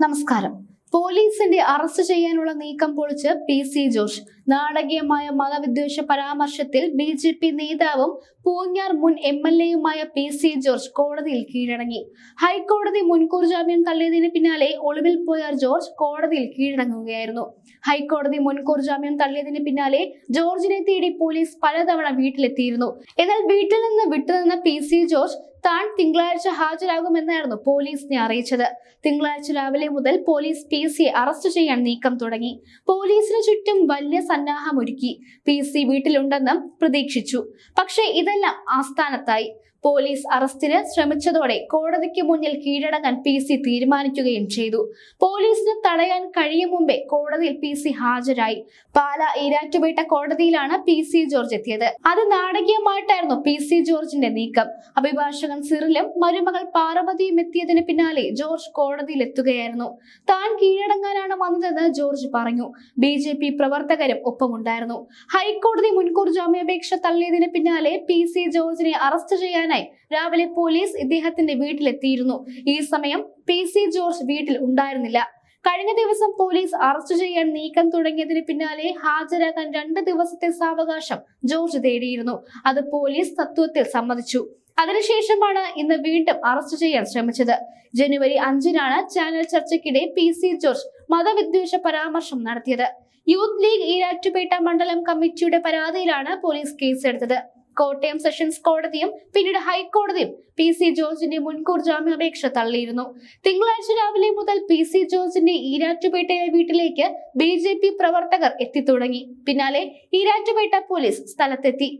നമസ്കാരം. പോലീസിന്റെ അറസ്റ്റ് ചെയ്യാനുള്ള നീക്കം പൊളിച്ച് പി സി ജോർജ് നാടകീയമായ മതവിദ്വേഷ പരാമർശത്തിൽ ബി ജെ പി നേതാവും പൂഞ്ഞാർ മുൻ എം എൽ എയുമായ പി സി ജോർജ് കോടതിയിൽ കീഴടങ്ങി. ഹൈക്കോടതി മുൻകൂർ ജാമ്യം തള്ളിയതിന് പിന്നാലെ ഒളിവിൽ പോയ ജോർജ് കോടതിയിൽ കീഴടങ്ങുകയായിരുന്നു. ഹൈക്കോടതി മുൻകൂർ ജാമ്യം തള്ളിയതിന് പിന്നാലെ ജോർജിനെ തേടി പോലീസ് പലതവണ വീട്ടിലെത്തിയിരുന്നു. എന്നാൽ വീട്ടിൽ നിന്ന് വിട്ടുനിന്ന പി സി ജോർജ് താൻ തിങ്കളാഴ്ച ഹാജരാകുമെന്നായിരുന്നു പോലീസിനെ അറിയിച്ചത്. തിങ്കളാഴ്ച രാവിലെ മുതൽ പോലീസ് പി സിയെ അറസ്റ്റ് ചെയ്യാൻ നീക്കം തുടങ്ങി. പോലീസിന് ചുറ്റും വലിയ സന്നാഹമൊരുക്കി പി സി വീട്ടിലുണ്ടെന്നും പ്രതീക്ഷിച്ചു. പക്ഷേ ഇതെല്ലാം ആസ്ഥാനത്തായി. പോലീസ് അറസ്റ്റിന് ശ്രമിച്ചതോടെ കോടതിക്ക് മുന്നിൽ കീഴടങ്ങാൻ പി സി തീരുമാനിക്കുകയും ചെയ്തു. പോലീസിന് തടയാൻ കഴിയും മുമ്പേ കോടതിയിൽ പി സി ഹാജരായി. പാല ഈരാറ്റുപേട്ട കോടതിയിലാണ് പി സി ജോർജ് എത്തിയത്. അത് നാടകീയമായിട്ടായിരുന്നു പി സി ജോർജിന്റെ നീക്കം. അഭിഭാഷകൻ സിറിലും മരുമകൾ പാർവതിയും എത്തിയതിന് പിന്നാലെ ജോർജ് കോടതിയിൽ എത്തുകയായിരുന്നു. താൻ കീഴടങ്ങാനാണ് വന്നതെന്ന് ജോർജ് പറഞ്ഞു. ബി ജെ പി പ്രവർത്തകരും ഒപ്പമുണ്ടായിരുന്നു. ഹൈക്കോടതി മുൻകൂർ ജാമ്യാപേക്ഷ തള്ളിയതിന് പിന്നാലെ പി സി ജോർജിനെ അറസ്റ്റ് ചെയ്യാനായി രാവിലെ പോലീസ് ഇദ്ദേഹത്തിന്റെ വീട്ടിലെത്തിയിരുന്നു. ഈ സമയം പി സി ജോർജ് വീട്ടിൽ ഉണ്ടായിരുന്നില്ല. കഴിഞ്ഞ ദിവസം പോലീസ് അറസ്റ്റ് ചെയ്യാൻ നീക്കം തുടങ്ങിയതിന് പിന്നാലെ ഹാജരാകാൻ രണ്ട് ദിവസത്തെ സാവകാശം ജോർജ് തേടിയിരുന്നു. അത് പോലീസ് തത്വത്തിൽ സമ്മതിച്ചു. അതിനുശേഷമാണ് ഇന്ന് വീണ്ടും അറസ്റ്റ് ചെയ്യാൻ ശ്രമിച്ചത്. ജനുവരി അഞ്ചിനാണ് ചാനൽ ചർച്ചയ്ക്കിടെ പി സി ജോർജ് മതവിദ്വേഷ പരാമർശം നടത്തിയത്. യൂത്ത് ലീഗ് ഈരാറ്റുപേട്ട മണ്ഡലം കമ്മിറ്റിയുടെ പരാതിയിലാണ് പോലീസ് കേസെടുത്തത്. കോട്ടയം സെഷൻസ് കോടതിയും പിന്നീട് ഹൈക്കോടതിയും പി സി ജോർജിന്റെ മുൻകൂർ ജാമ്യാപേക്ഷ തള്ളിയിരുന്നു. തിങ്കളാഴ്ച രാവിലെ മുതൽ പി സി ജോർജിന്റെ ഈരാറ്റുപേട്ടയിലെ വീട്ടിലേക്ക് ബി ജെ പി പ്രവർത്തകർ എത്തിത്തുടങ്ങി. പിന്നാലെ ഈരാറ്റുപേട്ട പോലീസ് സ്ഥലത്തെത്തി.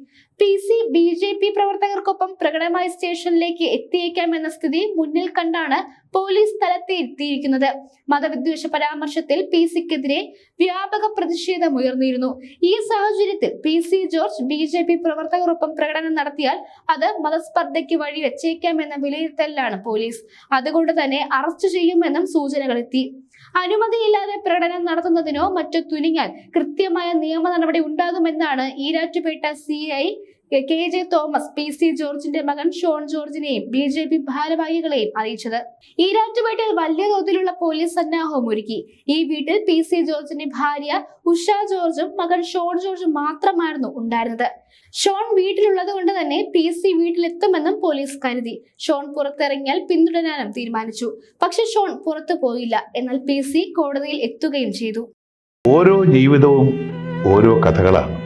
P C B J P പ്രവർത്തകർക്കൊപ്പം പ്രകടമായ സ്റ്റേഷനിലേക്ക് എത്തിയേക്കാം എന്ന സ്ഥിതി മുന്നിൽ കണ്ടാണ് പോലീസ് സ്ഥലത്ത് എത്തിയിരിക്കുന്നത്. മതവിദ്വേഷ പരാമർശത്തിൽ പി സിക്കെതിരെ വ്യാപക പ്രതിഷേധം ഉയർന്നിരുന്നു ഈ സാഹചര്യത്തിൽ P C George B J P പ്രവർത്തകരൊപ്പം പ്രകടനം നടത്തിയാൽ അത് മതസ്പർദ്ധയ്ക്ക് വഴി വെച്ചേക്കാമെന്ന വിലയിരുത്തലിലാണ് പോലീസ്. അതുകൊണ്ട് തന്നെ അറസ്റ്റ് ചെയ്യുമെന്നും സൂചനകളെത്തി അനുമതിയില്ലാതെ പ്രകടനം നടത്തുന്നതിനോ മറ്റോ തുനിഞ്ഞാൽ കൃത്യമായ നിയമ നടപടി ഉണ്ടാകുമെന്നാണ് Erattupetta C K J Thomas P C ജോർജിന്റെ മകൻ ഷോൺ ജോർജിനെയും ബി ജെ പി ഭാരവാഹികളെയും അറിയിച്ചത്. ഈരാറ്റുപേട്ടയിൽ വലിയ തോതിലുള്ള പോലീസ് സന്നാഹവും ഒരുക്കി. ഈ വീട്ടിൽ പി സി ജോർജിന്റെ ഭാര്യ ഉഷ ജോർജും മകൻ ഷോൺ ജോർജും മാത്രമായിരുന്നു ഉണ്ടായിരുന്നത്. ഷോൺ വീട്ടിലുള്ളത് കൊണ്ട് തന്നെ പി സി വീട്ടിലെത്തുമെന്നും പോലീസ് കരുതി. ഷോൺ പുറത്തിറങ്ങിയാൽ പിന്തുടരാനും തീരുമാനിച്ചു. പക്ഷെ ഷോൺ പുറത്തു പോയില്ല. എന്നാൽ പി സി കോടതിയിൽ എത്തുകയും ചെയ്തു. ഓരോ ജീവിതവും ഓരോ കഥകളാണ്.